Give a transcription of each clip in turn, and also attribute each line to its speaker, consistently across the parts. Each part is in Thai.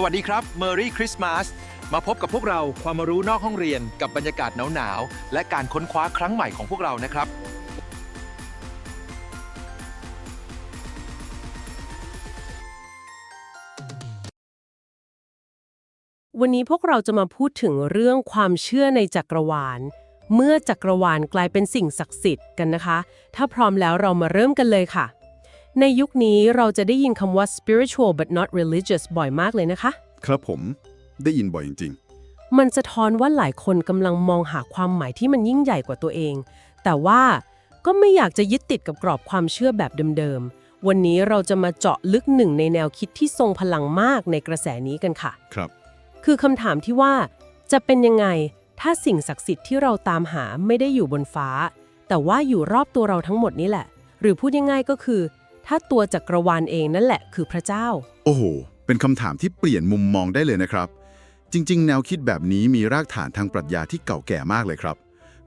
Speaker 1: สวัสดีครับ Merry Christmas มาพบกับพวกเราความรู้นอกห้องเรียนกับบรรยากาศหนาวๆ และการค้นคว้าครั้งใหม่ของพวกเรานะครับ
Speaker 2: วันนี้พวกเราจะมาพูดถึงเรื่องความเชื่อในจักรวาล เมื่อจักรวาลกลายเป็นสิ่งศักดิ์สิทธิ์กันนะคะ ถ้าพร้อมแล้วเรามาเริ่มกันเลยค่ะ ในยุคนี้เราจะได้ยินคำว่า spiritual but not religious บ่อยมากเลยนะคะ
Speaker 3: ครับผมได้ยินบ่อยจริง
Speaker 2: มันสะท้อนว่าหลายคนกำลังมองหาความหมายที่มันยิ่งใหญ่กว่าตัวเอง แต่ว่าก็ไม่อยากจะยึดติดกับกรอบความเชื่อแบบเดิมๆ วันนี้เราจะมาเจาะลึกหนึ่งในแนวคิดที่ทรงพลังมากในกระแสนี้กันค่ะ
Speaker 3: ๆ ครับ
Speaker 2: คือคำถามที่ว่า จะเป็นยังไง ถ้าสิ่งศักดิ์สิทธิ์ที่เราตามหาไม่ได้อยู่บนฟ้า แต่ว่าอยู่รอบตัวเราทั้งหมดนี่แหละ หรือพูดง่ายๆก็คือ ถ้าตัวจักรวาลเองนั่นแหละคือพระเจ้า
Speaker 3: โอ้โห เป็นคำถามที่เปลี่ยนมุมมองได้เลยนะครับ จริง ๆ แนวคิดแบบนี้มีรากฐานทางปรัชญาที่เก่าแก่มากเลยครับ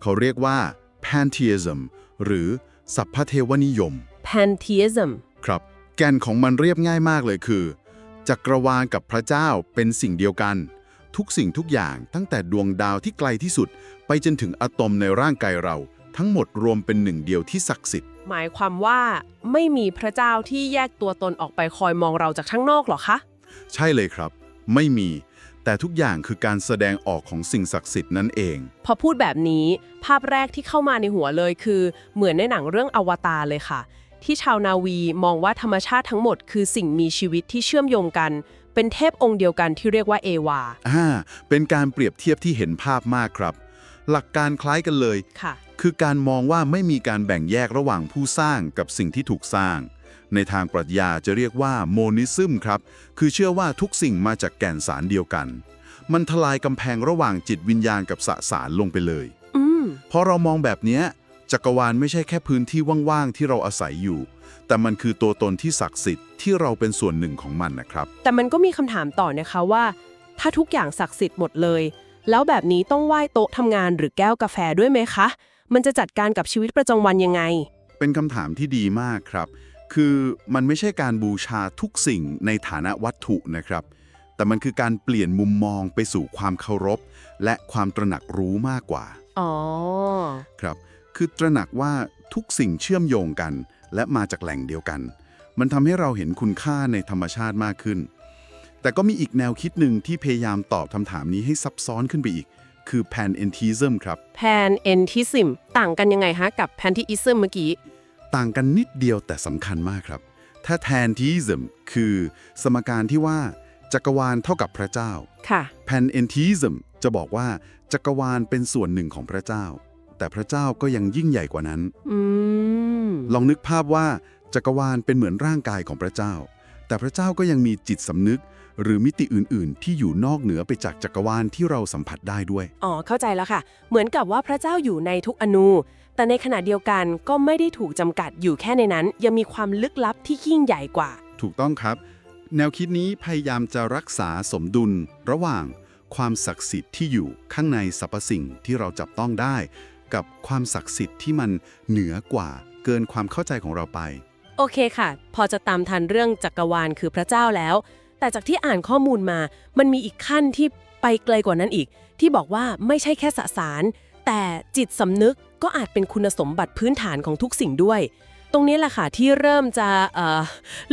Speaker 3: เขาเรียกว่า pantheism หรือสัพพเทวนิยม
Speaker 2: pantheism
Speaker 3: ครับ แกนของมันเรียบง่ายมากเลยคือ จักรวาลกับพระเจ้าเป็นสิ่งเดียวกัน ทุกสิ่งทุกอย่างตั้งแต่ดวงดาวที่ไกลที่สุด ไปจนถึงอะตอมในร่างกายเรา ทั้งหมดรวมเป็นหนึ่งเดียวที่ศักดิ์สิทธิ์
Speaker 2: หมายความว่าไม่มีพระเจ้าที่แยกตัวตนออกไปคอยมองเราจากข้างนอกหรอคะ
Speaker 3: ใช่เลยครับ ไม่มี แต่ทุกอย่างคือการแสดงออกของสิ่งศักดิ์สิทธิ์นั่นเอง
Speaker 2: พอพูดแบบนี้ ภาพแรกที่เข้ามาในหัวเลยคือ เหมือนในหนังเรื่องอวตารเลยค่ะ ที่ชาวนาวีมองว่าธรรมชาติทั้งหมด คือสิ่งมีชีวิตที่เชื่อมโยงกัน เป็นเทพองค์เดียวกันที่เรียกว่าเอวา
Speaker 3: อ่าเป็นการเปรียบเทียบที่เห็นภาพมากครับ หลักการคล้ายกันเลย
Speaker 2: ค่ะ
Speaker 3: คือการมองว่าไม่มีการแบ่งแยกระหว่างผู้สร้างกับสิ่งที่ถูกสร้าง ในทางปรัชญาจะเรียกว่าโมนิซึมครับ คือเชื่อว่าทุกสิ่งมาจากแก่นสารเดียวกัน มันทลายกำแพงระหว่างจิตวิญญาณกับสสารลงไปเลย
Speaker 2: อืม
Speaker 3: พอเรามองแบบเนี้ยจักรวาลไม่ใช่แค่พื้นที่ว่างๆที่เราอาศัยอยู่ แต่มันคือตัวตนที่ศักดิ์สิทธิ์ที่เราเป็นส่วนหนึ่งของมันนะครับ
Speaker 2: แต่มันก็มีคำถามต่อนะคะว่า ถ้าทุกอย่างศักดิ์สิทธิ์หมดเลย แล้วแบบนี้ต้องไหว้โต๊ะทำงานหรือแก้วกาแฟด้วยไหมคะ มันจะจัดการกับชีวิตประจำวันยังไง
Speaker 3: เป็นคำถามที่ดีมากครับ คือมันไม่ใช่การบูชาทุกสิ่งในฐานะวัตถุนะครับ แต่มันคือการเปลี่ยนมุมมองไปสู่ความเคารพ และความตระหนักรู้มากกว่า
Speaker 2: อ๋อ
Speaker 3: ครับ คือตระหนักว่าทุกสิ่งเชื่อมโยงกัน และมาจากแหล่งเดียวกัน มันทำให้เราเห็นคุณค่าในธรรมชาติมากขึ้น แต่ก็มีอีกแนวคิดหนึ่งที่พยายามตอบคำถามนี้ให้ซับซ้อนขึ้นไปอีก คือ panentheism ครับ
Speaker 2: panentheism ต่างกันยังไงฮะกับ pantheism เมื่อกี้
Speaker 3: ต่างกันนิดเดียวแต่สำคัญมากครับ ถ้าแทนทีซึมคือสมการที่ว่าจักรวาลเท่ากับพระเจ้า
Speaker 2: ค่ะ
Speaker 3: แพนเอนทีซึมจะบอกว่าจักรวาลเป็นส่วนหนึ่งของพระเจ้า แต่พระเจ้าก็ยังยิ่งใหญ่กว่านั้น
Speaker 2: อืม
Speaker 3: ลองนึกภาพว่าจักรวาลเป็นเหมือนร่างกายของพระเจ้า แต่พระเจ้าก็ยังมีจิตสำนึก หรือมิติอื่นๆ ที่อยู่นอกเหนือไปจากจักรวาลที่เราสัมผัสได้ด้วย
Speaker 2: อ๋อ เข้าใจแล้วค่ะ เหมือนกับว่าพระเจ้าอยู่ในทุกอนู แต่ในขณะเดียวกันก็ไม่ได้ถูกจำกัดอยู่แค่ในนั้น ยังมีความลึกลับที่ยิ่งใหญ่กว่า
Speaker 3: ถูกต้องครับ แนวคิดนี้พยายามจะรักษาสมดุล ระหว่างความศักดิ์สิทธิ์ที่อยู่ข้างในสรรพสิ่งที่เราจับต้องได้ กับความศักดิ์สิทธิ์ที่มันเหนือกว่า เกินความเข้าใจของเราไป
Speaker 2: โอเคค่ะ พอจะตามทันเรื่องจักรวาลคือพระเจ้าแล้ว แต่จากที่อ่านข้อมูลมา มันมีอีกขั้นที่ไปไกลกว่านั้นอีก ที่บอกว่าไม่ใช่แค่สสาร แต่จิตสำนึกก็อาจเป็นคุณสมบัติพื้นฐานของทุกสิ่งด้วย ตรงนี้แหละค่ะที่เริ่มจะเอ่อ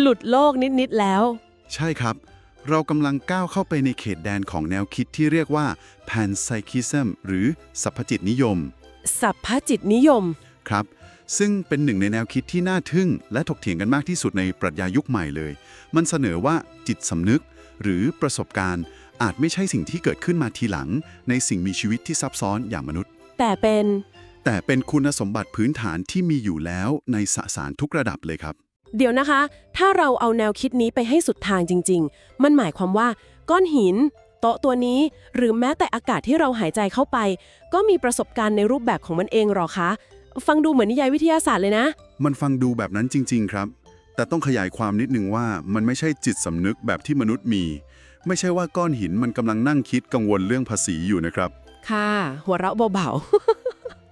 Speaker 2: หลุดโลกนิด ๆ แล้ว
Speaker 3: ใช่ครับ เรากำลังก้าวเข้าไปในเขตแดนของแนวคิดที่เรียกว่า panpsychism หรือสัพพจิตนิยม
Speaker 2: สัพพจิตนิยม
Speaker 3: ครับ ซึ่งเป็นหนึ่งในแนวคิดที่น่าทึ่ง และถกเถียงกันมากที่สุดในปรัชญายุคใหม่เลย มันเสนอว่าจิตสำนึก หรือประสบการณ์ อาจไม่ใช่สิ่งที่เกิดขึ้นมาทีหลัง ในสิ่งมีชีวิตที่ซับซ้อนอย่างมนุษย์
Speaker 2: แต่เป็น
Speaker 3: แต่เป็นคุณสมบัติพื้นฐานที่มีอยู่แล้วในสสารทุกระดับเลยครับ
Speaker 2: เดี๋ยวนะคะ ถ้าเราเอาแนวคิดนี้ไปให้สุดทางจริง ๆ มันหมายความว่าก้อนหินโต๊ะตัวนี้หรือแม้แต่อากาศที่เราหายใจเข้าไป ก็มีประสบการณ์ในรูปแบบของมันเองหรอคะ ฟังดูเหมือนนิยายวิทยาศาสตร์เลยนะ
Speaker 3: มันฟังดูแบบนั้นจริง ๆ ครับ แต่ต้องขยายความนิดนึงว่ามันไม่ใช่จิตสำนึกแบบที่มนุษย์มี ไม่ใช่ว่าก้อนหินมันกำลังนั่งคิดกังวลเรื่องภาษีอยู่นะครับ
Speaker 2: ค่ะ หัวเราะเบา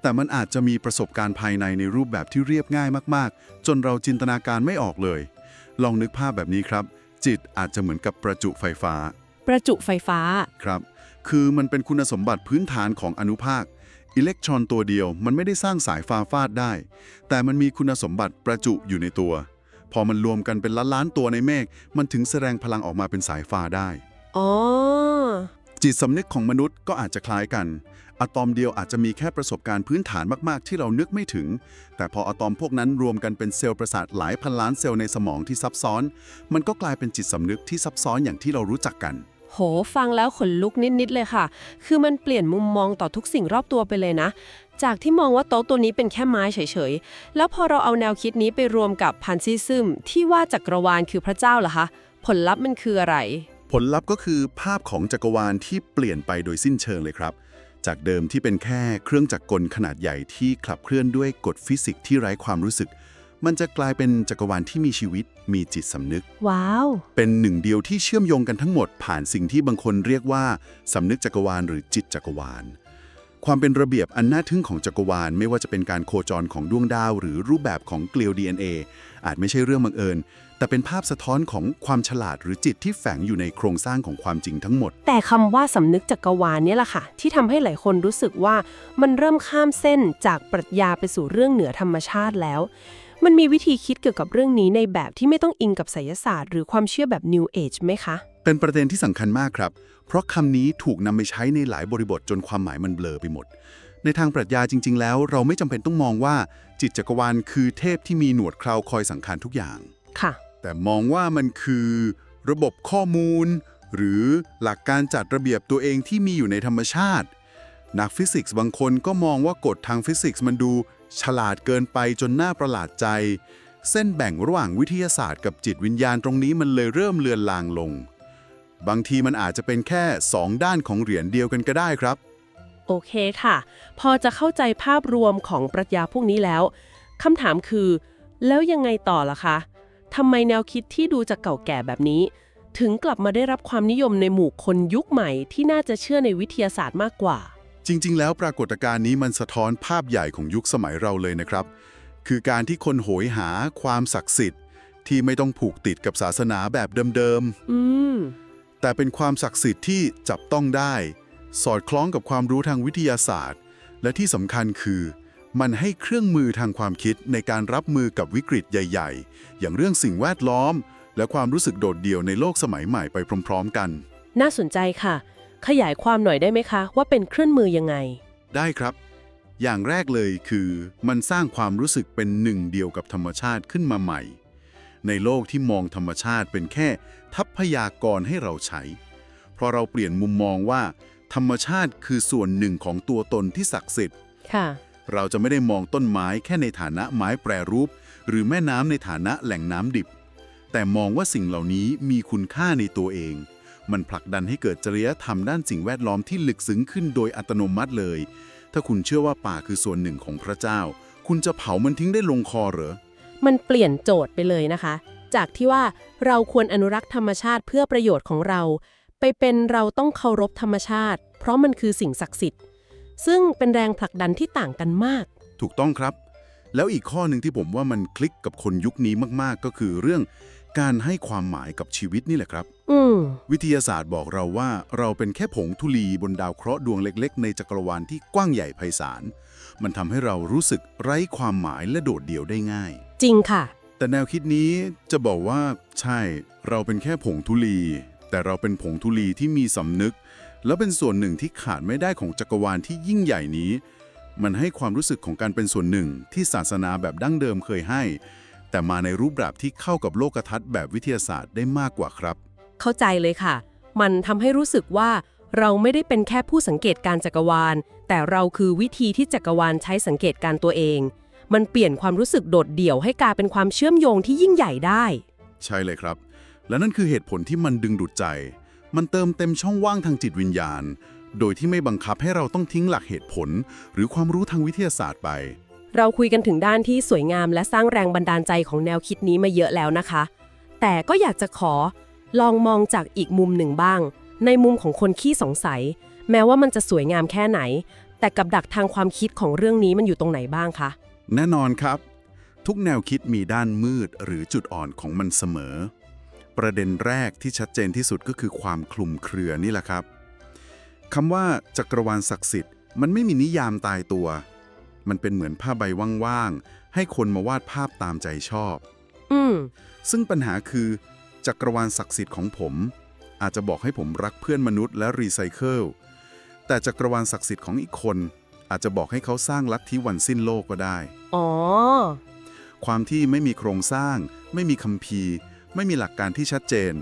Speaker 3: แต่มันอาจจะมีประสบการณ์ภายในในรูปแบบที่เรียบง่ายมากๆ จนเราจินตนาการไม่ออกเลย ลองนึกภาพแบบนี้ครับ จิตอาจจะเหมือนกับประจุไฟฟ้า
Speaker 2: ประจุไฟฟ้า
Speaker 3: ครับ คือมันเป็นคุณสมบัติพื้นฐานของอนุภาค อิเล็กตรอนตัวเดียวมันไม่ได้สร้างสายฟ้าฟาดได้ แต่มันมีคุณสมบัติประจุอยู่ในตัว พอมันรวมกันเป็นล้านล้านๆตัวในเมฆมันถึงแสดงพลังออกมาเป็นสายฟ้าได้
Speaker 2: อ๋อ
Speaker 3: จิตสำนึกของมนุษย์ก็อาจจะคล้ายกัน อะตอมเดียวอาจจะมีแค่ประสบการณ์พื้นฐานมาก ๆ ที่เรานึกไม่ถึง แต่พออะตอมพวกนั้นรวมกันเป็นเซลล์ประสาทหลายพันล้านเซลล์ในสมองที่ซับซ้อน มันก็กลายเป็นจิตสำนึกที่ซับซ้อนอย่างที่เรารู้จักกัน
Speaker 2: โห ฟังแล้วขนลุกนิด ๆ เลยค่ะ คือมันเปลี่ยนมุมมองต่อทุกสิ่งรอบตัวไปเลยนะ จากที่มองว่าโต๊ะตัวนี้เป็นแค่ไม้เฉย ๆ แล้วพอเราเอาแนวคิดนี้ไปรวมกับพันซิซึมที่ว่าจักรวาลคือพระเจ้าล่ะคะ ผลลัพธ์มันคืออะไร
Speaker 3: ผลลัพธ์ก็คือภาพของจักรวาลที่เปลี่ยนไปโดยสิ้นเชิงเลยครับ จากเดิมที่เป็นแค่เครื่องจักรกลขนาดใหญ่ที่ขับเคลื่อนด้วยกฎฟิสิกส์ที่ไร้ความรู้สึก มันจะกลายเป็นจักรวาลที่มีชีวิต มีจิตสำนึก
Speaker 2: ว้าว
Speaker 3: เป็นหนึ่งเดียวที่เชื่อมโยงกันทั้งหมดผ่านสิ่งที่บางคนเรียกว่าสำนึกจักรวาลหรือจิตจักรวาล ความเป็นระเบียบอันน่าทึ่งของจักรวาล ไม่ว่าจะเป็นการโคจรของดวงดาว หรือรูปแบบของเกลียว DNA อาจไม่ใช่เรื่องบังเอิญ แต่เป็นภาพสะท้อนของความฉลาดหรือจิตที่แฝงอยู่ในโครงสร้างของความจริงทั้งหมด
Speaker 2: แต่คำว่าสำนึกจักรวาลเนี่ยแหละค่ะ ที่ทำให้หลายคนรู้สึกว่ามันเริ่มข้ามเส้นจากปรัชญาไปสู่เรื่องเหนือธรรมชาติแล้ว มันมีวิธีคิดเกี่ยวกับเรื่องนี้ในแบบที่ไม่ต้องอิงกับไสยศาสตร์หรือความเชื่อแบบ New Age ไหมคะ
Speaker 3: เป็นประเด็นที่สำคัญมากครับ เพราะคำนี้ถูกนำไปใช้ในหลายบริบทจนความหมายมันเบลอไปหมด ในทางปรัชญาจริง ๆ แล้ว เราไม่จำเป็นต้องมองว่าจิตจักรวาลคือเทพที่มีหนวดเคราคอยสังขารทุกอย่าง
Speaker 2: ค่ะ
Speaker 3: แต่มองว่ามันคือ ระบบข้อมูล หรือหลักการจัดระเบียบตัวเองที่มีอยู่ในธรรมชาติ นักฟิสิกส์บางคนก็มองว่ากฎทางฟิสิกส์มันดู ฉลาดเกินไปจนน่าประหลาดใจ เส้นแบ่งระหว่างวิทยาศาสตร์กับจิตวิญญาณตรงนี้มันเลยเริ่มเลือนลางลง บางทีมันอาจจะเป็นแค่สองด้านของเหรียญเดียวกันก็ได้ครับ
Speaker 2: โอเคค่ะ พอจะเข้าใจภาพรวมของปรัชญาพวกนี้แล้วคำถามคือ แล้วยังไงต่อล่ะคะทำไมแนวคิดที่ดูจะเก่าแก่แบบนี้ ถึงกลับมาได้รับความนิยมในหมู่คนยุคใหม่ที่น่าจะเชื่อในวิทยาศาสตร์มากกว่า
Speaker 3: จริง ๆ แล้วปรากฏการณ์นี้มันสะท้อนภาพใหญ่ของยุคสมัยเราเลยนะครับ คือการที่คนโหยหาความศักดิ์สิทธิ์ ที่ไม่ต้องผูกติดกับศาสนาแบบเดิม
Speaker 2: อืม
Speaker 3: ๆแต่เป็นความศักดิ์สิทธิ์ที่จับต้องได้ สอดคล้องกับความรู้ทางวิทยาศาสตร์ และที่สำคัญคือ มันให้เครื่องมือทางความคิดในการรับมือกับวิกฤตใหญ่ ๆ อย่างเรื่องสิ่งแวดล้อม และความรู้สึกโดดเดี่ยวในโลกสมัยใหม่ไปพร้อม ๆ กัน
Speaker 2: น่าสนใจค่ะ ขยายความหน่อยได้ไหมคะ ว่าเป็นเครื่องมือยังไง
Speaker 3: ได้ครับ อย่างแรกเลยคือมันสร้างความรู้สึกเป็นหนึ่งเดียวกับธรรมชาติขึ้นมาใหม่ ในโลกที่มองธรรมชาติเป็นแค่ทัพพยากรณ์ให้เราใช้ เพราะเราเปลี่ยนมุมมองว่า ธรรมชาติคือส่วนหนึ่งของตัวตนที่ศักดิ์สิทธิ์
Speaker 2: ค่ะ
Speaker 3: เราจะไม่ได้มองต้นไม้แค่ในฐานะไม้แปรรูป หรือแม่น้ำในฐานะแหล่งน้ำดิบ แต่มองว่าสิ่งเหล่านี้มีคุณค่าในตัวเอง มันผลักดันให้เกิดจริยธรรมด้านสิ่งแวดล้อมที่ลึกซึ้งขึ้นโดยอัตโนมัติเลย ถ้าคุณเชื่อว่าป่าคือส่วนหนึ่งของพระเจ้า คุณจะเผามันทิ้งได้ลงคอเหรอ
Speaker 2: มันเปลี่ยนโจทย์ไปเลยนะคะ จากที่ว่าเราควรอนุรักษ์ธรรมชาติเพื่อประโยชน์ของเรา ไปเป็นเราต้องเคารพธรรมชาติ เพราะมันคือสิ่งศักดิ์สิทธิ์ ซึ่งเป็นแรงผลักดันที่ต่างกันมาก
Speaker 3: ถูกต้องครับ แล้วอีกข้อหนึ่งที่ผมว่ามันคลิกกับคนยุคนี้มากๆ ก็คือเรื่อง การให้ความหมายกับชีวิตนี่แหละครับ
Speaker 2: อืม
Speaker 3: วิทยาศาสตร์บอกเราว่าเราเป็นแค่ผงธุลีบนดาวเคราะห์ดวงเล็กๆ ในจักรวาลที่กว้างใหญ่ไพศาล มันทำให้เรารู้สึกไร้ความหมายและโดดเดี่ยวได้ง่าย
Speaker 2: จริงค่ะ
Speaker 3: แต่แนวคิดนี้จะบอกว่า ใช่ เราเป็นแค่ผงธุลี แต่เราเป็นผงธุลีที่มีสำนึก และเป็นส่วนหนึ่งที่ขาดไม่ได้ของจักรวาลที่ยิ่งใหญ่นี้ มันให้ความรู้สึกของการเป็นส่วนหนึ่งที่ศาสนาแบบดั้งเดิมเคยให้ แต่มาในรูปแบบที่เข้ากับโลกทัศน์แบบวิทยาศาสตร์ได้มากกว่าครับ
Speaker 2: เข้าใจเลยค่ะ มันทำให้รู้สึกว่าเราไม่ได้เป็นแค่ผู้สังเกตการจักรวาล แต่เราคือวิธีที่จักรวาลใช้สังเกตการตัวเอง มันเปลี่ยนความรู้สึกโดดเดี่ยวให้กลายเป็นความเชื่อมโยงที่ยิ่งใหญ่ได้
Speaker 3: ใช่เลยครับ และนั่นคือเหตุผลที่มันดึงดูดใจ มันเติมเต็มช่องว่างทางจิตวิญญาณ โดยที่ไม่บังคับให้เราต้องทิ้งหลักเหตุผล หรือความรู้ทางวิทยาศาสตร์ไป
Speaker 2: เราคุยกันถึงด้านที่สวยงามและสร้างแรงบันดาลใจของแนวคิดนี้มาเยอะแล้วนะคะ แต่ก็อยากจะขอลองมองจากอีกมุมหนึ่งบ้าง ในมุมของคนขี้สงสัย แม้ว่ามันจะสวยงามแค่ไหน แต่กับดักทางความคิดของเรื่องนี้มันอยู่ตรงไหนบ้างคะ
Speaker 3: แน่นอนครับ ทุกแนวคิดมีด้านมืดหรือจุดอ่อนของมันเสมอ ประเด็นแรกที่ชัดเจนที่สุดก็คือความคลุมเครือนี่แหละครับคำว่าจักรวาลศักดิ์สิทธิ์ มันไม่มีนิยามตายตัว มันเป็นเหมือนผ้าใบว่างๆ ให้คนมาวาดภาพตามใจชอบ
Speaker 2: อืม
Speaker 3: ซึ่งปัญหาคือจักรวาลศักดิ์สิทธิ์ของผม อาจจะบอกให้ผมรักเพื่อนมนุษย์และรีไซเคิล แต่จักรวาลศักดิ์สิทธิ์ของอีกคน อาจจะบอกให้เขาสร้างลัทธิวันสิ้นโลกก็ได้
Speaker 2: อ๋อ
Speaker 3: ความที่ไม่มีโครงสร้าง ไม่มีคัมภีร์ ไม่มีหลักการที่ชัดเจน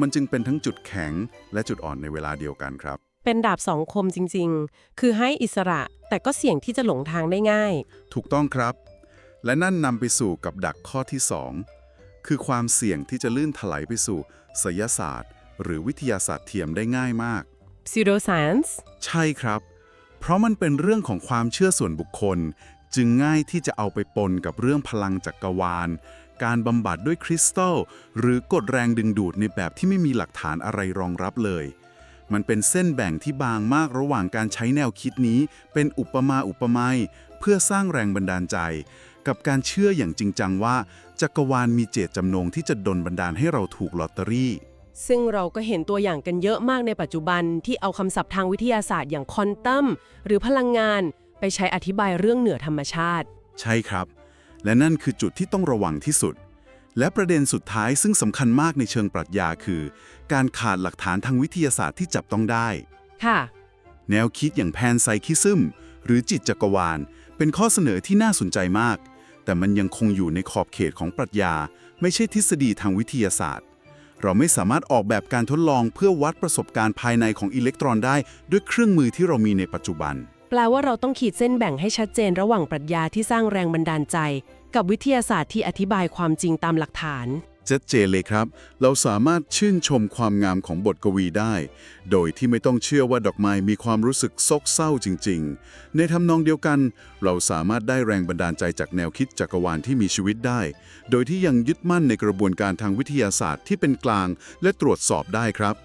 Speaker 3: มันจึงเป็นทั้งจุดแข็งและจุดอ่อนในเวลาเดียวกันครับ
Speaker 2: เป็นดาบสองคมจริง ๆ คือให้อิสระแต่ก็เสี่ยงที่จะหลงทางได้ง่าย
Speaker 3: ถูกต้องครับ และนั่นนำไปสู่กับดักข้อที่ 2 คือความเสี่ยงที่จะลื่นถลายไปสู่ไสยศาสตร์ หรือวิทยาศาสตร์เทียมได้ง่ายมาก
Speaker 2: pseudoscience
Speaker 3: ใช่ครับ เพราะมันเป็นเรื่องของความเชื่อส่วนบุคคล จึงง่ายที่จะเอาไปปนกับเรื่องพลังจักรวาล การบำบัดด้วยคริสตัล หรือกฎแรงดึงดูดในแบบที่ไม่มีหลักฐานอะไรรองรับเลย มันเป็นเส้นแบ่งที่บางมากระหว่างการใช้แนวคิดนี้ เป็นอุปมาอุปไมยเพื่อสร้างแรงบันดาลใจ กับการเชื่ออย่างจริงจังว่า จักรวาลมีเจตจำนงที่จะดลบันดาลให้เราถูกลอตเตอรี่
Speaker 2: ซึ่งเราก็เห็นตัวอย่างกันเยอะมากในปัจจุบันที่เอาคำศัพท์ทางวิทยาศาสตร์อย่างควอนตัมหรือพลังงาน ไปใช้อธิบายเรื่องเหนือธรรมชาติ
Speaker 3: ใช่ครับ และนั่นคือจุดที่ต้องระวังที่สุด และประเด็นสุดท้ายซึ่งสำคัญมากในเชิงปรัชญาคือ การขาดหลักฐานทางวิทยาศาสตร์ที่จับต้องได้
Speaker 2: ค่ะ
Speaker 3: แนวคิดอย่างแพนไซคิซึมหรือจิตจักรวาล เป็นข้อเสนอที่น่าสนใจมาก แต่มันยังคงอยู่ในขอบเขตของปรัชญา ไม่ใช่ทฤษฎีทางวิทยาศาสตร์ เราไม่สามารถออกแบบการทดลองเพื่อวัดประสบการณ์ภายในของอิเล็กตรอนได้ด้วยเครื่องมือที่เรามีในปัจจุบัน
Speaker 2: แปลว่าเราต้องขีดเส้นแบ่งให้ชัดเจนระหว่างปรัชญาที่สร้างแรงบันดาลใจ กับวิทยาศาสตร์ที่อธิบายความจริงตามหลักฐาน
Speaker 3: ชัดเจนเลยครับ เราสามารถชื่นชมความงามของบทกวีได้ โดยที่ไม่ต้องเชื่อว่าดอกไม้มีความรู้สึกซกเศร้าจริง ๆ ในทำนองเดียวกัน เราสามารถได้แรงบันดาลใจจากแนวคิดจักรวาลที่มีชีวิตได้ โดยที่ยังยึดมั่นในกระบวนการทางวิทยาศาสตร์ที่เป็นกลางและตรวจสอบได้ครับ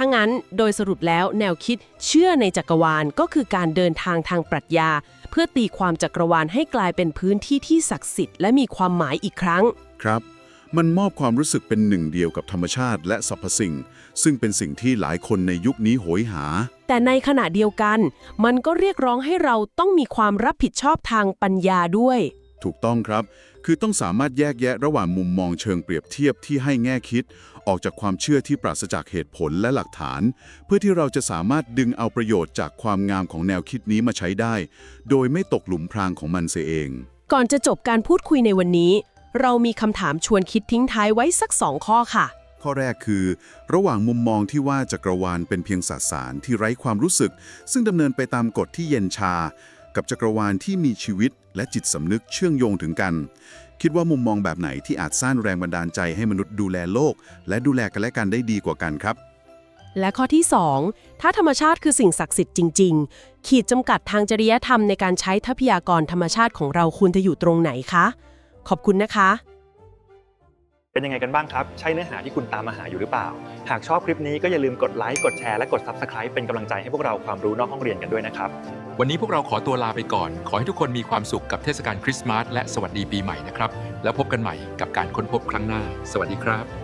Speaker 2: ถ้างั้นโดยสรุปแล้วแนวคิดเชื่อในจักรวาลก็คือการเดินทางทางปรัชญา เพื่อตีความจักรวาลให้กลายเป็นพื้นที่ที่ศักดิ์สิทธิ์และมีความหมายอีกครั้ง
Speaker 3: ครับ มันมอบความรู้สึกเป็นหนึ่งเดียวกับธรรมชาติและสรรพสิ่ง ซึ่งเป็นสิ่งที่หลายคนในยุคนี้โหยหา
Speaker 2: แต่ในขณะเดียวกัน มันก็เรียกร้องให้เราต้องมีความรับผิดชอบทางปัญญาด้วย
Speaker 3: ถูกต้องครับ คือต้องสามารถแยกแยะระหว่างมุมมองเชิงเปรียบเทียบที่ให้แง่คิด ออกจากความเชื่อที่ปราศจากเหตุผลและหลักฐาน เพื่อที่เราจะสามารถดึงเอาประโยชน์จากความงามของแนวคิดนี้มาใช้ได้ โดยไม่ตกหลุมพรางของมันเสียเอง
Speaker 2: ก่อนจะจบการพูดคุยในวันนี้ เรามีคำถามชวนคิดทิ้งท้ายไว้สักสองข้อค่ะ
Speaker 3: ข้อแรกคือ ระหว่างมุมมองที่ว่าจักรวาลเป็นเพียงสสารที่ไร้ความรู้สึก ซึ่งดำเนินไปตามกฎที่เย็นชา กับจักรวาลที่มีชีวิต และจิตสำนึกเชื่อมโยงถึงกัน คิดว่ามุมมองแบบไหนที่อาจสร้างแรงบันดาลใจให้มนุษย์ดูแลโลก และดูแลกันและกันได้ดีกว่ากันครับ
Speaker 2: และข้อที่ 2 ถ้าธรรมชาติคือสิ่งศักดิ์สิทธิ์จริง ๆ ขีดจำกัดทางจริยธรรมในการใช้ทรัพยากรธรรมชาติของเราควรจะอยู่ตรงไหนคะ ขอบคุณนะคะ
Speaker 4: เป็นยังไงกันบ้างครับ ใช่เนื้อหาที่คุณตามมาหาอยู่หรือเปล่า หากชอบคลิปนี้ก็อย่าลืมกดไลค์กดแชร์และกด Subscribe เป็นกำลังใจให้พวกเราความรู้นอกห้องเรียนกันด้วยนะครับ
Speaker 1: วันนี้พวกเราขอตัวลาไปก่อน ขอให้ทุกคนมีความสุขกับเทศกาลคริสต์มาสและสวัสดีปีใหม่นะครับ แล้วพบกันใหม่กับการค้นพบครั้งหน้า สวัสดีครับ